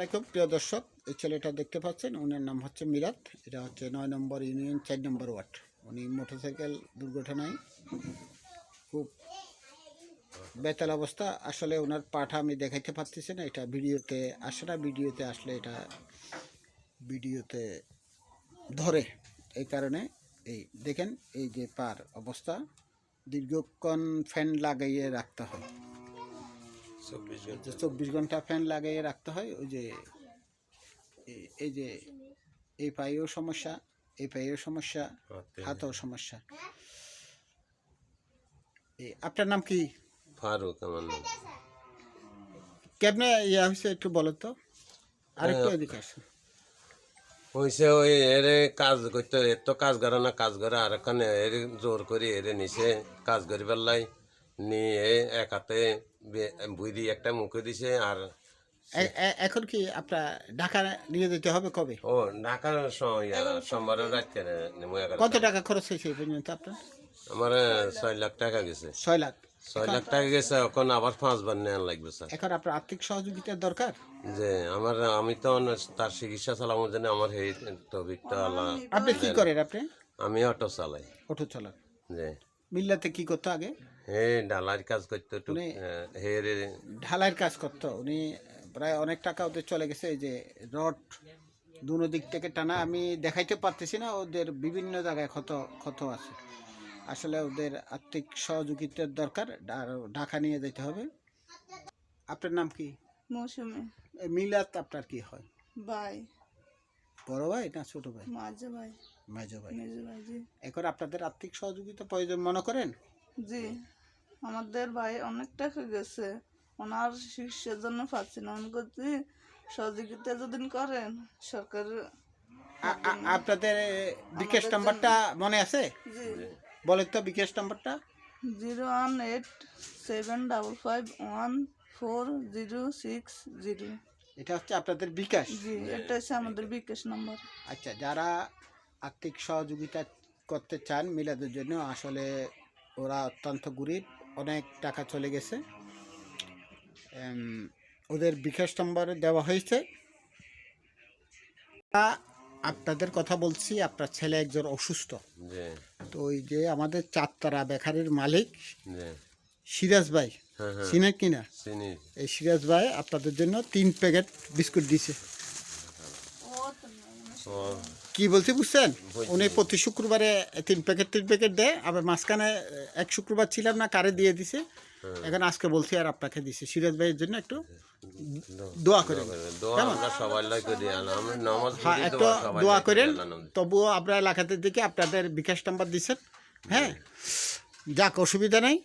আলাইকুম, প্রিয় দর্শক, এই ছেলেটা দেখতে পাচ্ছেন, ওনার নাম হচ্ছে মিরাত, এটা হচ্ছে নয় নম্বর ইউনিয়ন, চার নম্বর ওয়ার্ড। উনি মোটরসাইকেল দুর্ঘটনায় খুব বেতাল অবস্থা। আসলে ওনার পাঠা আমি দেখাইতে পারতেছি না, এটা ভিডিওতে আসে না, ভিডিওতে আসলে এটা ভিডিওতে ধরে। এই কারণে এই দেখেন, এই যে পার অবস্থা, দীর্ঘক্ষণ ফ্যান লাগাইয়ে রাখতে হয়। চব্বিশ ঘণ্টা। ফ্যান লাগিয়ে রাখতে হয় ওই যে এই- যে এই পায়েও সমস্যা এই পায়েও সমস্যা হাতেও সমস্যা। আপনার নাম কি? ফারুক আমার নাম। কেমনে ইয়া হয়েছে একটু বলো তো? আরেকটু। এদিকে আসুন। হয়েছে ওই এরে কাজ করতে এর তো কাজ করে না কাজ করে আর এখানে এর জোর করে এরে নিছে কাজ করি পেলাই নিয়ে এক হাতে বে- বুড়ি একটা মুখে দিছে আর এখন কি আপনার ঢাকা নিয়ে যেতে হবে কবে? ও ঢাকার স- সোমবারের রাত্রে কত টাকা খরচ হয়েছে এই পর্যন্ত আপনার? আমার ছয় লাখ টাকা গেছে। ছয় লাখ। ছয় লাখ টাকা গেছে এখন আবার পাঁচবার নেওয়া লাগবে স্যার। এখন আপনার আর্থিক সহযোগিতার দরকার? যে আমার আমি তো তার চিকিৎসা চালানোর জন্য আমার এই তবিকটা আল্লাহ আপনি কি করেন আপনি? আমি অটো চালাই। অটো চালান। যে মিল্লাতে কি করতো আগে? হে ডালার কাজ করতে উনি- হে রে। ঢালাইয়ের কাজ করতো। উনি প্রায় অনেক টাকা ওদের চলে গেছে এই যে রড দুনো দিক থেকে টানা। আমি দেখাইতে পারতেছি না ওদের বিভিন্ন জায়গায় ক্ষত ক্ষত আছে। আসলে ওদের আর্থিক সহযোগিতার দরকার ঢাকা নিয়ে যেতে হবে। আপনার নাম কি? মৌসুমে। মিলাত আপনার কি হয়? ভাই বড় ভাই না ছোট ভাই? মাঝে ভাই। মেজো ভাই। মেজো ভাই জি। এখন আপনাদের আর্থিক সহযোগিতা প্রয়োজন মনে করেন? জি। আমাদের ভাই অনেক টাকা গেছে। ওনার চিকিৎসার জন্য পাচ্ছি না। করছি সহযোগিতা যদি করেন সরকার আপনাদের বিকাশ নাম্বারটা মনে আছে? বলেন তো বিকাশ নাম্বারটা। Zero one eight seven double five one four zero six zero. এটা হচ্ছে আপনাদের বিকাশ। জি এটা হচ্ছে আমাদের বিকাশ নাম্বার আচ্ছা যারা আর্থিক সহযোগিতা করতে চান মিলাদের জন্য আসলে ওরা অত্যন্ত গরিব অনেক টাকা চলে গেছে। ওদের বিকাশ নম্বর দেওয়া হয়েছে। আপনাদের কথা বলছি আপনার ছেলে একজন অসুস্থ। তো ওই যে আমাদের চারতারা বেকারির মালিক সিরাজ ভাই হ্যাঁ হ্যাঁ। কিনা? এই সিরাজ ভাই আপনাদের জন্য তিন প্যাকেট বিস্কুট দিছে। কি বলছি বুঝছেন? উনি প্রতি শুক্রবারে তিন প্যাকেট তিন প্যাকেট দেয় আবার মাঝখানে এক শুক্রবার ছিলাম না কারে দিয়ে দিছে? এখন আজকে বলছি আর আপনাকে দিছে। সিরাজ ভাইয়ের জন্য একটু দোয়া করেন। হ্যাঁ একটু দোয়া করেন। তবুও আপনার এলাকাতে দিকে আপনাদের বিকাশ নাম্বার দিচ্ছেন হ্যাঁ। যাক অসুবিধা নেই।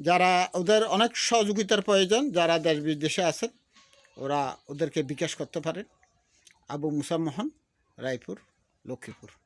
যারা ওদের অনেক সহযোগিতার প্রয়োজন, যারা দেশ বিদেশে আছেন, ওরা ওদেরকে বিকাশ করতে পারেন। আবু মুসামোহন রায়পুর, লক্ষ্মীপুর।